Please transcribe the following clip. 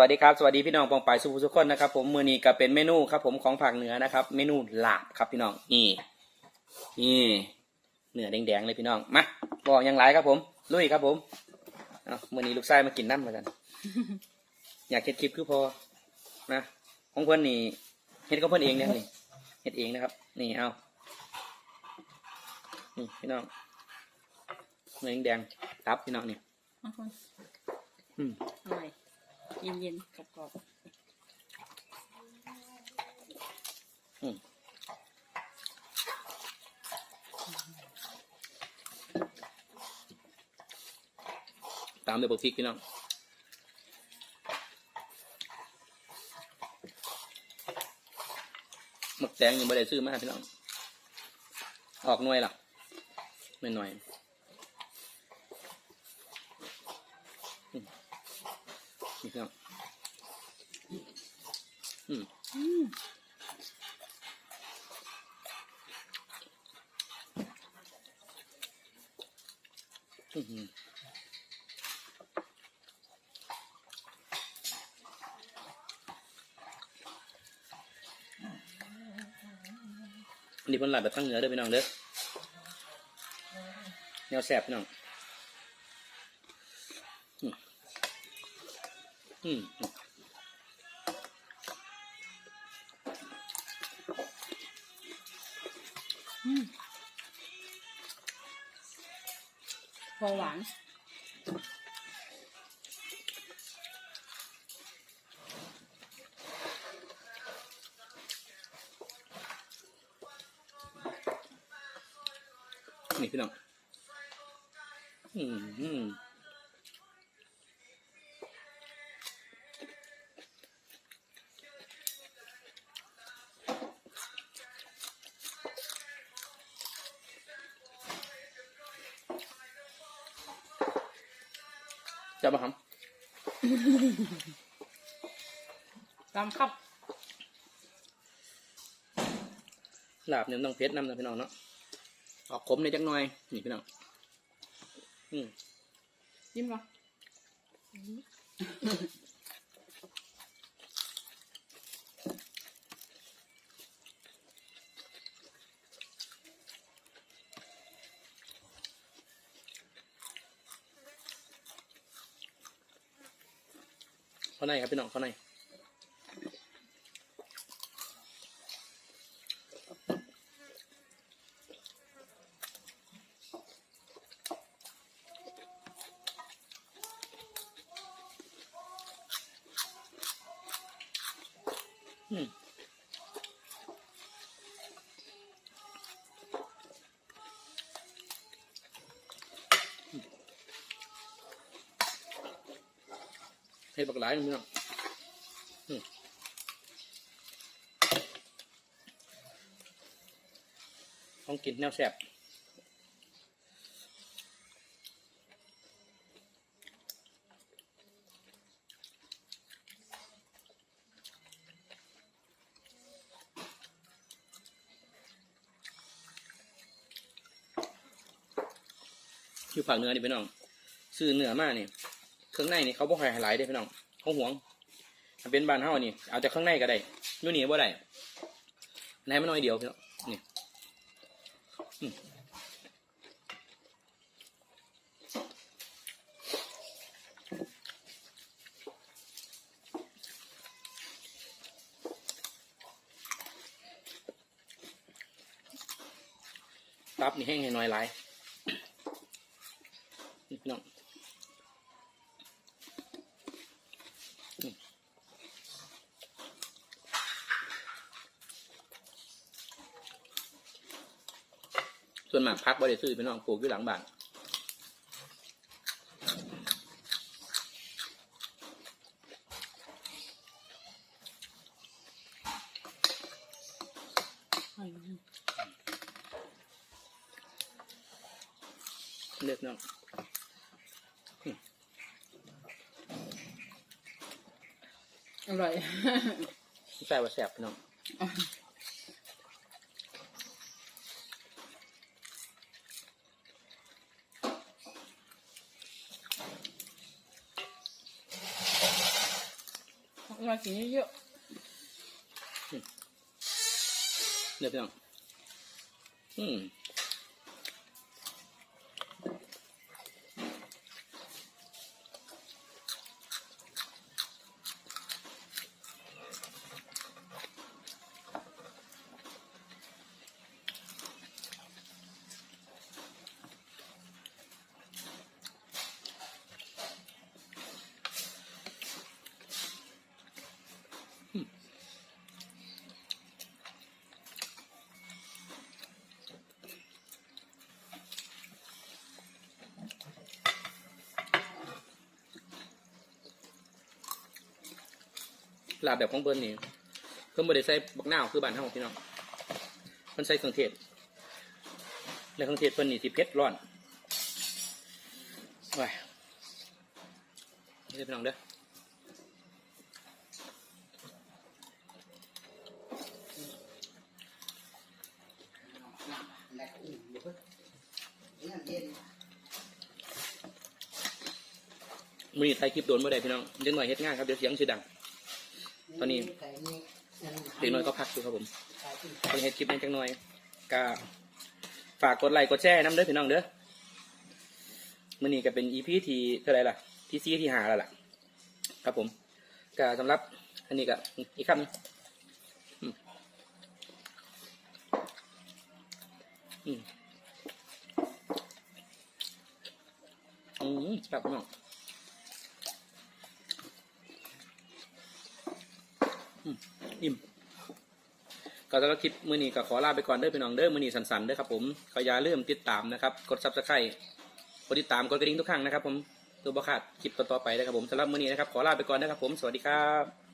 วัสดีครับสวัสดีพี่น้องปองปายสุภุสุขคนนะครับผมมือนี้ก็เป็นเมนูครับผมของภาคเหนือนะครับ เมนูลาบครับพี่น้องนี่นี่เนื้อแดงๆเลยพี่น้องมาบอกยังไรครับผมลุยครับผมเอามือนี้ลูกชายมากินน้ำมากัน อยากเฮ็ดคลิปคือพอนะของเพื่อนนี่เฮ็ดของเพื่อนเองเนี่ยนี่เฮ็ดเองนะครับ นี่เอานี่พี่น้องเนื้อแดงๆครับพี่น้องนี่บางคนอืมอร่อย เย็นเย็นกรอบอืมตามด้วยบกพริกพี่น้องหมึกแตงยังไม่ได้ซื้อมาพี่น้อง ออกหน่วยหรอไม่หน่อยอืม นี่พี่น้องอืมอืมนนี้เป็นหลับแบบทั้งเนื้อเด้อพี่น้องเด้อแนวแสบพี่น้อง อืมพอหวานนี่พี่น้องอืม อืมจะมาทลำครับำลาบเนี่ยมันต้องเพชรนำนะพี่น้องเนาะออกขมในอยจักหน่อยนี่พี่น้องอืมยิ้มเหรอเข้าในครับพี่น้องข้าในอืม ห็ดบักหลายพี่น้องต้องกินแนวแสบอยู่ฝั่งเนื้อนี่พี่น้อง ซื้อเนื้อมานี่ เครื่องในนี่เขาบ่ให้หลายเด้พี่น้องเขาห่วงถ้าเป็นบานเฮานี่เอาจากข้างในก็ได้อยู่นี่บ่ได้ในมันน้อยเดียวพี่น้องนี่ตับนี่แห้งให้น้อยหลายนี่พี่น้อง ส่วนมากพักบ่ได้ซื้อพี่น้องปลูกอยู่หลังบ้านอร่อยเลือกน้องอร่อยใส่ว่าแสบพี่น้อง มากินเยอะๆเดี๋ยวพี่น้องอืม ลาบแบบของเพิ่นนี่เพิ่นบ่ได้ใส่บักหน้าวคือบ้านเฮาพี่น้องเพิ่นใส่เครื่องเทศแล้วเครื่องเทศเพิ่นนี่สิเผ็ดร้อนว้ายนี่พี่น้องเด้อมือนี้ถ่ายคลิปโดนบ่ได้พี่น้องเด็กน้อยเฮ็ดง่านครับเดี๋ยวเสียงสิดัง ตอนนี้เด็กน้อยก็พักอยู่ครับผมไก่ที่เพิ่นเฮ็ดคลิปนี้จังหน่อยก็ฝากกดไลค์กดแชร์นํเด้อพี่น้องเด้อมื้อนี้ก็เป็น EP ที่เท่าไหร่ล่ะ ที่4ที่5แล้วล่ะ ครับผมก็สำหรับอันนี้ก็อีกคำอืมอืมอืมครับน้อง อิ่มก็สำหรับคลิปมือนี้ก็ขอลาไปก่อนเด้อพี่น้องเด้อมือนี้สันๆเด้อครับผมก็อย่าลืมติดตามนะครับ กดซับสไครต์กดติดตามกดกระดิ่งทุกครั้งนะครับ ผมตัวบอขาดคลิปต่อๆไปนะครับผมสำหรับมือนี้นะครับขอลาไปก่อนนะครับผมสวัสดีครับ